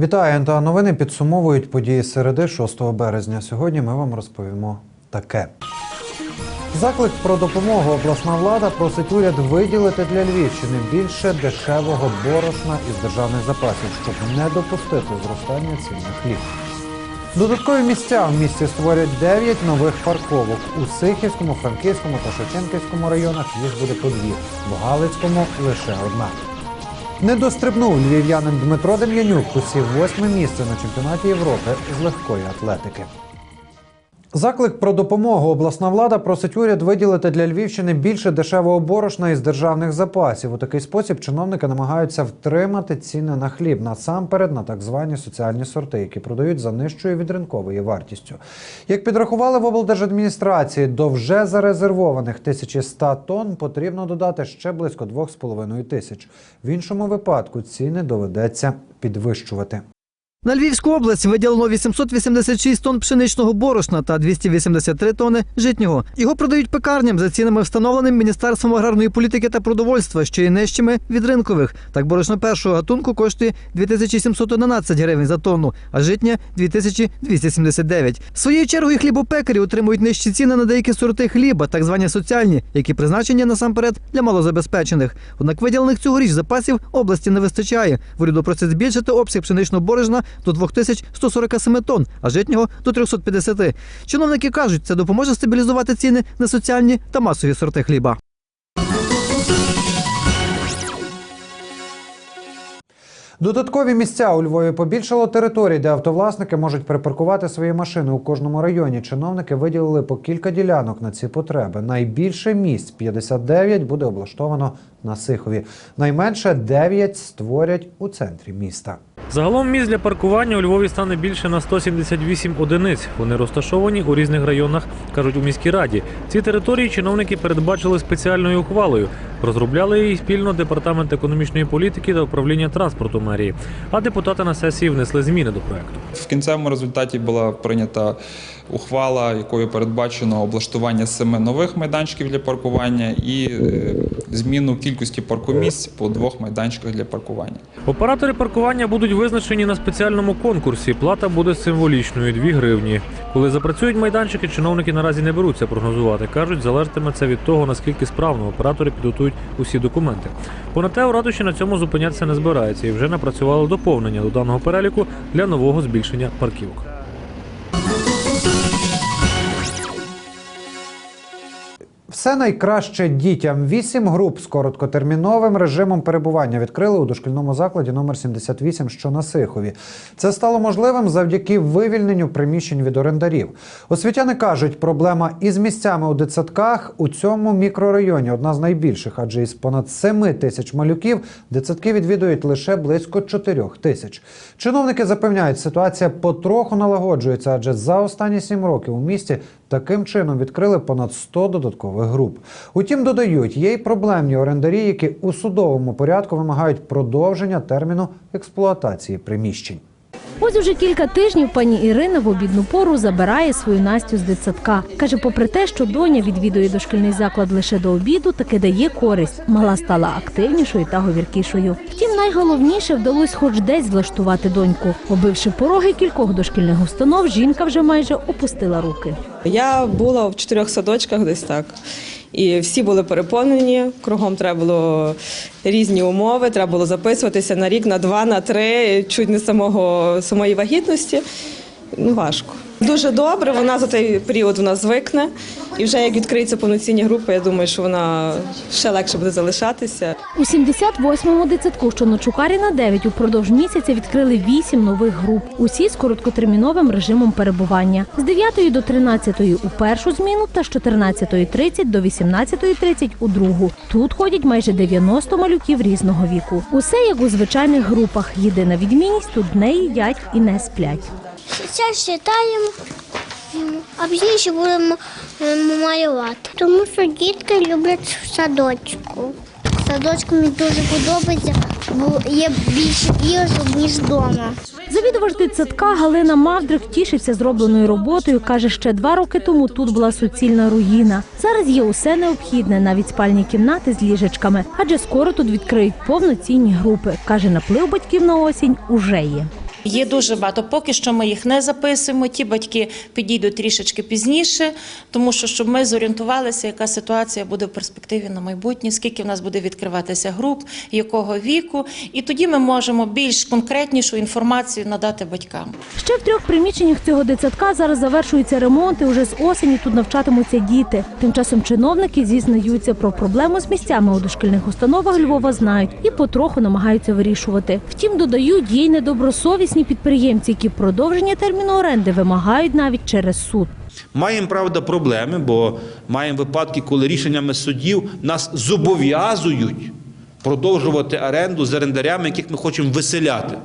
Вітаю, НТА новини підсумовують події середи 6 березня. Сьогодні ми вам розповімо таке. Заклик про допомогу обласна влада просить уряд виділити для Львівщини більше дешевого борошна із державних запасів, щоб не допустити зростання цін на хліб. Додаткові місця в місті створять 9 нових парковок. У Сихівському, Франківському та Шевченківському районах їх буде по дві, в Галицькому лише одна. Не дострибнув львів'янин Дмитро Дем'янюк, посів восьме місце на чемпіонаті Європи з легкої атлетики. Заклик про допомогу обласна влада просить уряд виділити для Львівщини більше дешевого борошна із державних запасів. У такий спосіб чиновники намагаються втримати ціни на хліб насамперед на так звані соціальні сорти, які продають за нижчою від ринкової вартістю. Як підрахували в облдержадміністрації, до вже зарезервованих 1100 тонн потрібно додати ще близько 2,5 тисяч. В іншому випадку ціни доведеться підвищувати. На Львівську область виділено 886 тонн пшеничного борошна та 283 тонни житнього. Його продають пекарням за цінами, встановленим Міністерством аграрної політики та продовольства, що є нижчими від ринкових. Так борошно першого гатунку коштує 2711 гривень за тонну, а житнє 2279. Своєю чергою хлібопекарі отримують нижчі ціни на деякі сорти хліба, так звані соціальні, які призначені насамперед для малозабезпечених. Однак виділених цьогоріч запасів області не вистачає. Уряду просять збільшити обсяг пшеничного борошна до 2147 тонн, а житнього до 350. Чиновники кажуть, це допоможе стабілізувати ціни на соціальні та масові сорти хліба. Додаткові місця у Львові побільшало територій, де автовласники можуть припаркувати свої машини у кожному районі. Чиновники виділили по кілька ділянок на ці потреби. Найбільше місць 59 буде облаштовано на Сихові. Найменше 9 створять у центрі міста. Загалом місць для паркування у Львові стане більше на 178 одиниць. Вони розташовані у різних районах, кажуть у міській раді. Ці території чиновники передбачили спеціальною ухвалою. Розробляли її спільно департамент економічної політики та управління транспорту мерії. А депутати на сесії внесли зміни до проекту. В кінцевому результаті була прийнята ухвала, якою передбачено облаштування семи нових майданчиків для паркування і е, зміну кількості паркомісць по двох майданчиках для паркування. Оператори паркування будуть визначені на спеціальному конкурсі. Плата буде символічною 2 гривні. Коли запрацюють майданчики, чиновники наразі не беруться прогнозувати. кажуть, залежатиме це від того, наскільки справно оператори підготують усі документи. Понад те, у ратуші на цьому зупинятися не збирається і вже напрацювали доповнення до даного переліку для нового збільшення парківок. Все найкраще дітям. Вісім груп з короткотерміновим режимом перебування відкрили у дошкільному закладі номер 78, що на Сихові. Це стало можливим завдяки вивільненню приміщень від орендарів. Освітяни кажуть, проблема із місцями у дитсадках у цьому мікрорайоні одна з найбільших, адже із понад 7 тисяч малюків дитсадки відвідують лише близько 4 тисяч. Чиновники запевняють, ситуація потроху налагоджується, адже за останні 7 років у місті таким чином відкрили понад 100 додаткових груп. Утім, додають, є й проблемні орендарі, які у судовому порядку вимагають продовження терміну експлуатації приміщень. Ось уже кілька тижнів пані Ірина в обідну пору забирає свою Настю з дитсадка. Каже, попри те, що доня відвідує дошкільний заклад лише до обіду, таки дає користь. Мала стала активнішою та говіркішою. Втім, найголовніше вдалося хоч десь влаштувати доньку. Обивши пороги кількох дошкільних установ, жінка вже майже опустила руки. Я була в чотирьох садочках десь так. І всі були переповнені. Кругом треба було різні умови. Треба було записуватися на рік, на два, на три, чуть не самого самої вагітності. Ну, важко. Дуже добре. Вона за той період вона звикне. І вже як відкриються повноцінні групи, я думаю, що вона ще легше буде залишатися. У 78-му дитсадку, що на Чукаріна 9, упродовж місяця відкрили 8 нових груп. Усі з короткотерміновим режимом перебування. З 9 до 13 у першу зміну та з 14.30 до 18.30 у другу. Тут ходять майже 90 малюків різного віку. Усе як у звичайних групах. Єдина відмінність тут не їдять і не сплять. Зараз читаємо, а пізніше будемо е, малювати. Тому що дітки люблять садочку. Садочку мені дуже подобається, бо є більше іграшок, ніж вдома. Завідувач дитсадка Галина Мавдрик тішиться зробленою роботою. каже, ще два роки тому тут була суцільна руїна. Зараз є усе необхідне, навіть спальні кімнати з ліжечками, адже скоро тут відкриють повноцінні групи. каже, наплив батьків на осінь уже є. Є дуже багато. Поки що ми їх не записуємо. Ті батьки підійдуть трішечки пізніше, тому що щоб ми зорієнтувалися, яка ситуація буде в перспективі на майбутнє, скільки в нас буде відкриватися груп, якого віку, і тоді ми можемо більш конкретнішу інформацію надати батькам. Ще в трьох приміщеннях цього дитсадка зараз завершуються ремонти. Уже з осені тут навчатимуться діти. Тим часом чиновники зізнаються про проблему з місцями у дошкільних установах Львова знають і потроху намагаються вирішувати. Втім, додають є й недобросовісні підприємці, які продовження терміну оренди вимагають навіть через суд. Маємо правда проблеми, бо маємо випадки, коли рішеннями судів нас зобов'язують продовжувати оренду з орендарями, яких ми хочемо виселяти.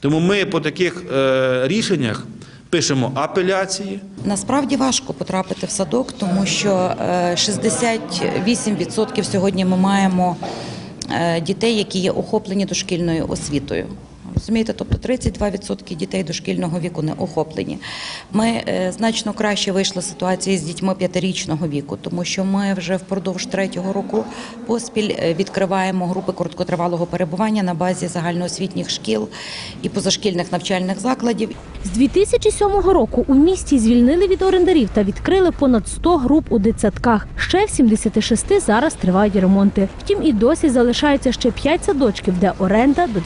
Тому ми по таких е, рішеннях пишемо апеляції. Насправді важко потрапити в садок, тому що е, 68% сьогодні ми маємо е, дітей, які є охоплені дошкільною освітою. Розумієте, тобто 32% дітей дошкільного віку не охоплені. Ми е, значно краще вийшли з ситуації з дітьми п'ятирічного віку, тому що ми вже впродовж третього року поспіль е, відкриваємо групи короткотривалого перебування на базі загальноосвітніх шкіл і позашкільних навчальних закладів. З 2007 року у місті звільнили від орендарів та відкрили понад 100 груп у дитсадках. Ще в 76 зараз тривають ремонти. Втім, і досі залишаються ще 5 садочків, де оренда до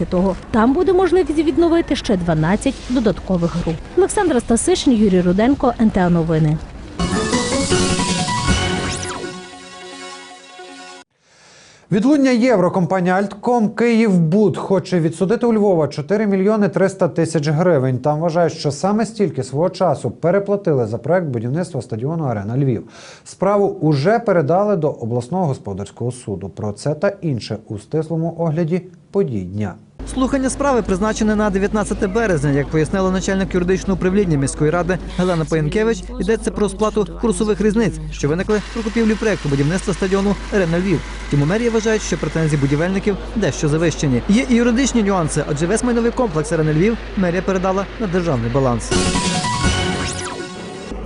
2014-го. Там буде можливість відновити ще 12 додаткових груп. Олександра Стасишин, Юрій Руденко, НТА Новини. Відлуння євро компанія Альтком Київбуд хоче відсудити у Львова 4 мільйони 300 тисяч гривень. Там вважають, що саме стільки свого часу переплатили за проект будівництва стадіону Арена Львів. Справу уже передали до обласного господарського суду. Про це та інше у стислому огляді подій дня. Слухання справи призначене на 19 березня. Як пояснила начальник юридичного управління міської ради Гелена Паєнкевич, йдеться про сплату курсових різниць, що виникли при купівлі проекту будівництва стадіону Арена Львів. Тому мерія вважають, що претензії будівельників дещо завищені. Є і юридичні нюанси, адже весь майновий комплекс Арени Львів мерія передала на державний баланс.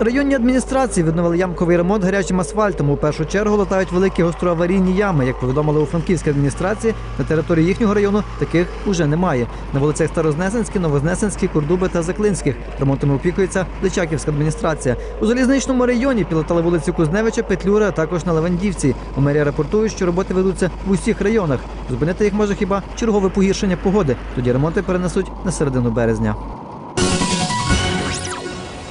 Районні адміністрації відновили ямковий ремонт гарячим асфальтом. У першу чергу латають великі гостроаварійні ями. Як повідомили у Франківській адміністрації, на території їхнього району таких уже немає. На вулицях Старознесенській, Новознесенській, Курдуби та Заклинських. Ремонтом опікується Личаківська адміністрація. У залізничному районі пілотали вулиці Кузневича, Петлюра, а також на Левандівці. У мерії рапортують, що роботи ведуться в усіх районах. Зупинити їх може хіба чергове погіршення погоди. Тоді ремонти перенесуть на середину березня.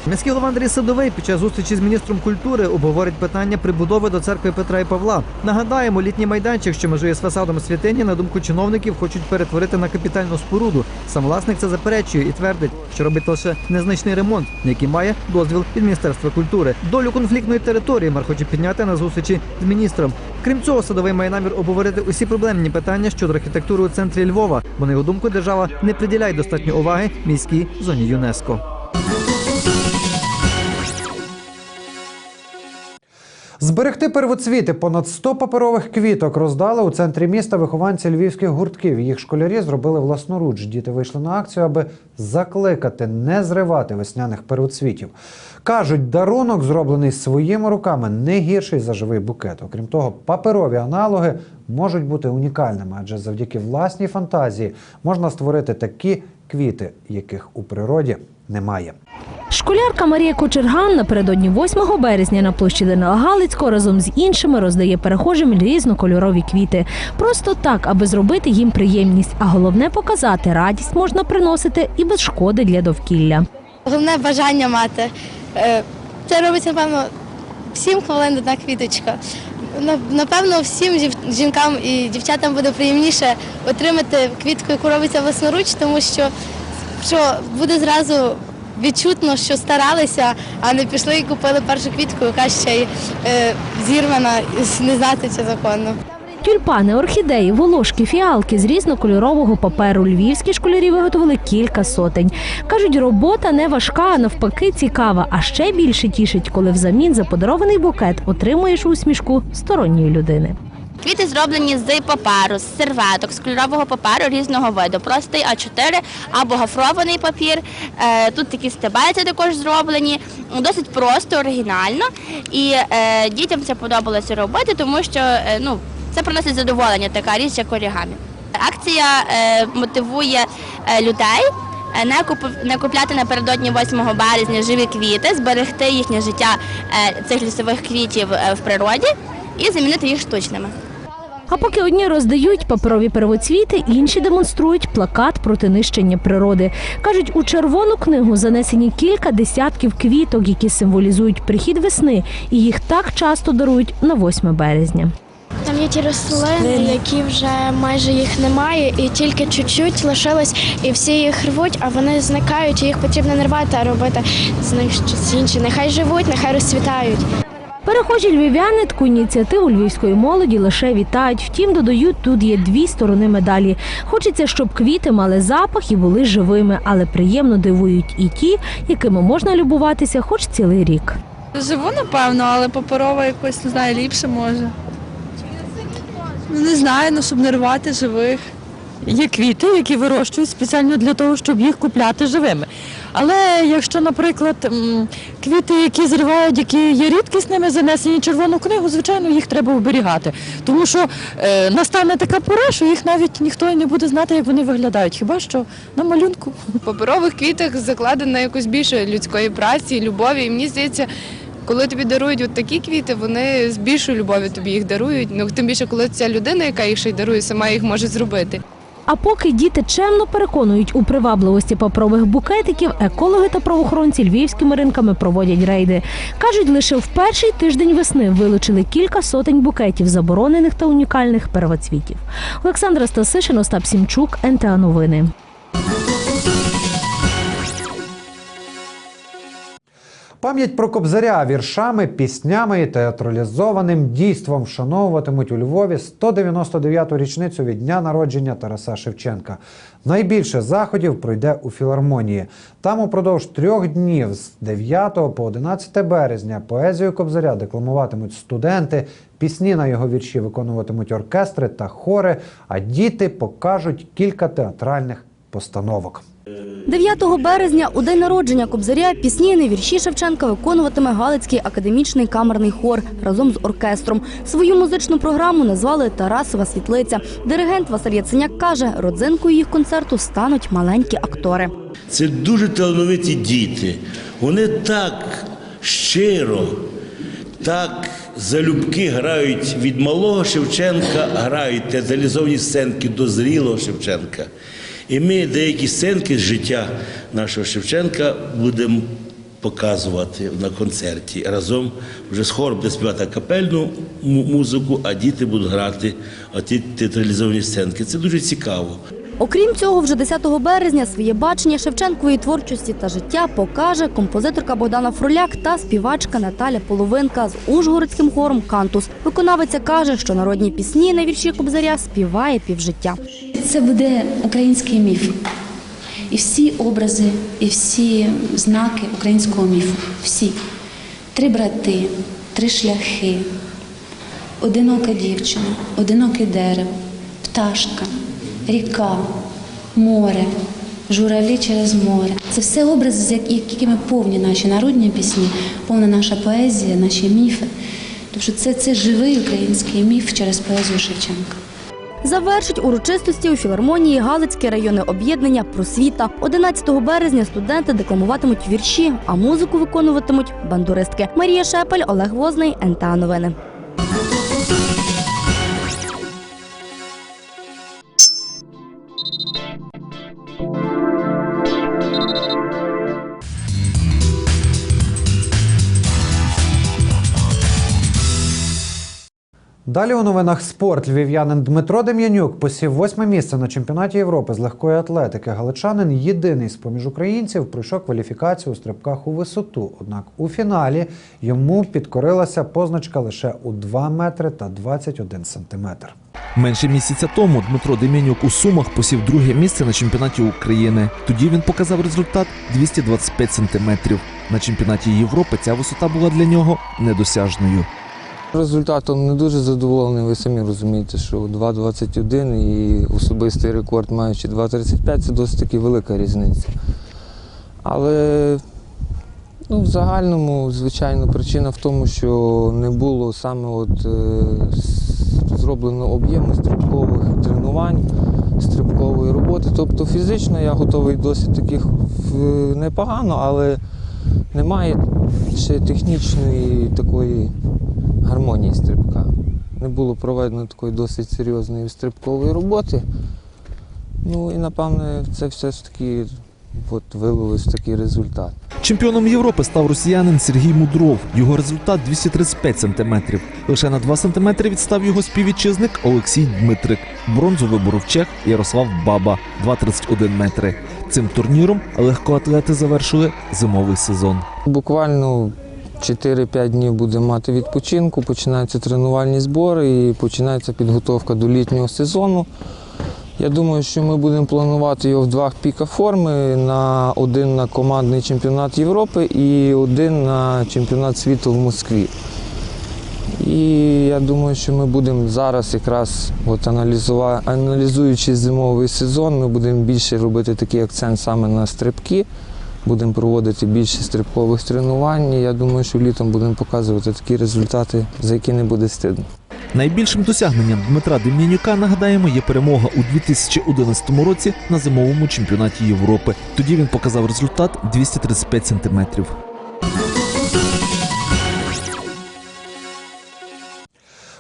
Міський голова Андрій Садовий під час зустрічі з міністром культури обговорить питання прибудови до церкви Петра і Павла. Нагадаємо, літній майданчик, що межує з фасадом святині, на думку чиновників, хочуть перетворити на капітальну споруду. Сам власник це заперечує і твердить, що робить лише незначний ремонт, який має дозвіл від міністерства культури. Долю конфліктної території мер хоче підняти на зустрічі з міністром. Крім цього, садовий має намір обговорити усі проблемні питання щодо архітектури у центрі Львова, бо на його думку держава не приділяє достатньо уваги міській зоні ЮНЕСКО. Зберегти первоцвіти понад 100 паперових квіток роздали у центрі міста вихованці львівських гуртків. Їх школярі зробили власноруч. Діти вийшли на акцію, аби закликати не зривати весняних первоцвітів. Кажуть, дарунок, зроблений своїми руками, не гірший за живий букет. Окрім того, паперові аналоги можуть бути унікальними, адже завдяки власній фантазії можна створити такі квіти, яких у природі немає. Школярка Марія Кочерган напередодні 8 березня на площі Данила Галицького разом з іншими роздає перехожим різнокольорові квіти. Просто так, аби зробити їм приємність, а головне показати радість можна приносити і без шкоди для довкілля. Головне бажання мати. Е, Це робиться, напевно, всім хвилин одна квіточка. На- Напевно, всім жінкам і дівчатам буде приємніше отримати квітку, яку робиться власноруч, тому що, що буде зразу відчутно, що старалися, а не пішли і купили першу квітку, яка ще й е, зірвана, не знати чи законно. Тюльпани, орхідеї, волошки, фіалки з різнокольорового паперу. Львівські школярі виготовили кілька сотень. Кажуть, робота не важка, а навпаки цікава. А ще більше тішить, коли взамін за подарований букет отримуєш усмішку сторонньої людини. Квіти зроблені з паперу, з серветок, з кольорового паперу різного виду. Простий А4 або гофрований папір. Е, Тут такі стебельці також зроблені. Досить просто, оригінально. І е, дітям це подобалося робити, тому що е, ну, це приносить задоволення, така річ, як орігамі. Акція е, мотивує е, людей. е, Не куп- не купляти напередодні 8 березня живі квіти, зберегти їхнє життя цих лісових квітів в природі і замінити їх штучними. А поки одні роздають паперові первоцвіти, інші демонструють плакат проти нищення природи. Кажуть, у червону книгу занесені кілька десятків квіток, які символізують прихід весни, і їх так часто дарують на 8 березня. Ті рослини, які вже майже їх немає, і тільки чуть-чуть лишилось, і всі їх рвуть, а вони зникають, і їх потрібно не рвати, а робити з них щось інше. Нехай живуть, нехай розцвітають. Перехожі львів'яни таку ініціативу львівської молоді лише вітають. Втім, додають, тут є дві сторони медалі. Хочеться, щоб квіти мали запах і були живими, але приємно дивують і ті, якими можна любуватися хоч цілий рік. Живу, напевно, але паперова якось не знаю, ліпше може. Ну не знаю, ну щоб не рвати живих. Є квіти, які вирощують спеціально для того, щоб їх купляти живими. Але якщо, наприклад, квіти, які зривають, які є рідкісними, занесені в червону книгу, звичайно, їх треба оберігати. Тому що е, настане така пора, що їх навіть ніхто і не буде знати, як вони виглядають. Хіба що на малюнку. В паперових квітах закладено якось більше людської праці, любові. І мені здається, коли тобі дарують от такі квіти, вони з більшою любов'ю тобі їх дарують. Ну тим більше, коли ця людина, яка їх ще й дарує, сама їх може зробити. А поки діти чемно переконують у привабливості паперових букетиків, екологи та правоохоронці львівськими ринками проводять рейди. Кажуть, лише в перший тиждень весни вилучили кілька сотень букетів заборонених та унікальних первоцвітів. Олександра Стасишин, Остап Сімчук, НТА Новини. Пам'ять про Кобзаря віршами, піснями і театралізованим дійством вшановуватимуть у Львові 199-ту річницю від дня народження Тараса Шевченка. Найбільше заходів пройде у філармонії. Там упродовж трьох днів з 9 по 11 березня поезію Кобзаря декламуватимуть студенти, пісні на його вірші виконуватимуть оркестри та хори, а діти покажуть кілька театральних постановок. 9 березня, у день народження Кобзаря, пісні і вірші Шевченка виконуватиме Галицький академічний камерний хор разом з оркестром. Свою музичну програму назвали Тарасова світлиця. Диригент Василь Яценяк каже, родзинкою їх концерту стануть маленькі актори. Це дуже талановиті діти. Вони так щиро, так залюбки грають від малого Шевченка, грають театралізовані сценки до зрілого Шевченка. І ми деякі сценки з життя нашого Шевченка будемо показувати на концерті. Разом вже з хором буде співати капельну му- музику, а діти будуть грати оті театралізовані сценки. Це дуже цікаво. Окрім цього, вже 10 березня своє бачення Шевченкової творчості та життя покаже композиторка Богдана Фроляк та співачка Наталя Половинка з Ужгородським хором Кантус. Виконавиця каже, що народні пісні на вірші Кобзаря співає півжиття. Це буде український міф. І всі образи, і всі знаки українського міфу. Всі. Три брати, три шляхи, одинока дівчина, одиноке дерево, пташка, ріка, море, журавлі через море. Це все образи, з як- якими повні наші народні пісні, повна наша поезія, наші міфи. Тому що це, це живий український міф через поезію Шевченка. Завершить урочистості у філармонії Галицьке районне об'єднання Просвіта. 11 березня студенти декламуватимуть вірші, а музику виконуватимуть бандуристки. Марія Шепель, Олег Возний, НТА Новини. Далі у новинах спорт львів'янин Дмитро Дем'янюк посів восьме місце на чемпіонаті Європи з легкої атлетики. Галичанин єдиний з поміж українців пройшов кваліфікацію у стрибках у висоту. Однак у фіналі йому підкорилася позначка лише у 2 метри та 21 сантиметр. Менше місяця тому Дмитро Дем'янюк у Сумах посів друге місце на чемпіонаті України. Тоді він показав результат 225 сантиметрів. На чемпіонаті Європи ця висота була для нього недосяжною. Результатом не дуже задоволений, ви самі розумієте, що 2,21 і особистий рекорд маючи 2,35 це досить таки велика різниця. Але ну, в загальному, звичайно, причина в тому, що не було саме от, е, зроблено об'єму стрибкових тренувань, стрибкової роботи. Тобто фізично я готовий досить таких непогано, але немає ще технічної такої гармонії стрибка. Не було проведено такої досить серйозної стрибкової роботи. Ну і напевне це все ж таки от, вилилось в такий результат. Чемпіоном Європи став росіянин Сергій Мудров. Його результат 235 сантиметрів. Лише на 2 сантиметри відстав його співвітчизник Олексій Дмитрик. Бронзу виборов чех Ярослав Баба 2,31 метри. Цим турніром легкоатлети завершили зимовий сезон. Буквально 4-5 днів будемо мати відпочинку, починаються тренувальні збори і починається підготовка до літнього сезону. Я думаю, що ми будемо планувати його в два піка форми: на один на командний чемпіонат Європи і один на чемпіонат світу в Москві. І я думаю, що ми будемо зараз якраз от аналізуючи зимовий сезон, ми будемо більше робити такий акцент саме на стрибки. Будемо проводити більше стрибкових тренувань. І Я думаю, що літом будемо показувати такі результати, за які не буде стидно. Найбільшим досягненням Дмитра Дем'янюка, нагадаємо, є перемога у 2011 році на зимовому чемпіонаті Європи. Тоді він показав результат 235 сантиметрів.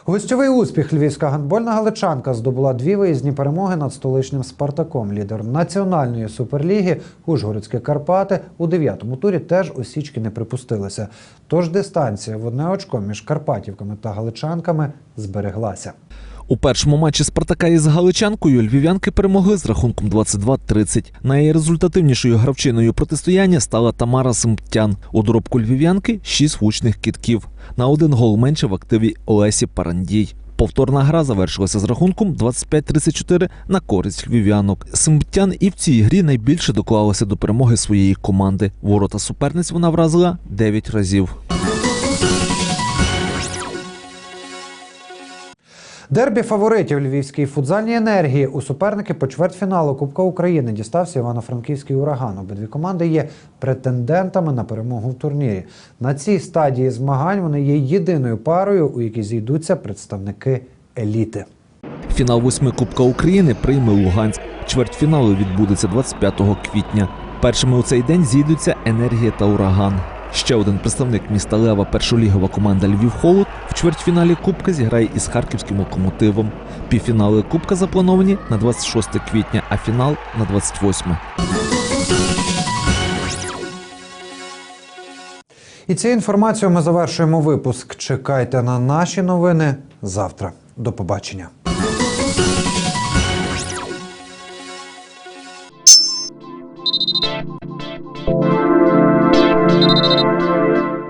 Гостьовий успіх львівська гандбольна галичанка здобула дві виїзні перемоги над столичним Спартаком. Лідер національної суперліги Ужгородські Карпати у дев'ятому турі теж осічки не припустилися. Тож дистанція в одне очко між Карпатівками та галичанками збереглася. У першому матчі Спартака із Галичанкою львів'янки перемогли з рахунком 22-30. Найрезультативнішою гравчиною протистояння стала Тамара Симптян. У доробку львів'янки шість влучних кітків. На один гол менше в активі Олесі Парандій. Повторна гра завершилася з рахунком 25-34 на користь львів'янок. Симптян і в цій грі найбільше доклалася до перемоги своєї команди. Ворота суперниць вона вразила 9 разів. Дербі фаворитів львівській футзальній енергії у суперники по чвертьфіналу Кубка України дістався Івано-Франківський ураган. Обидві команди є претендентами на перемогу в турнірі. На цій стадії змагань вони є єдиною парою, у якій зійдуться представники еліти. Фінал восьми Кубка України прийме Луганськ. Чвертьфінали відбудеться 25 квітня. Першими у цей день зійдуться енергія та ураган. Ще один представник міста Лева, першолігова команда Львів Холод в чвертьфіналі Кубка зіграє із харківським локомотивом. Півфінали Кубка заплановані на 26 квітня, а фінал на 28. І цією інформацією ми завершуємо випуск. Чекайте на наші новини завтра. До побачення.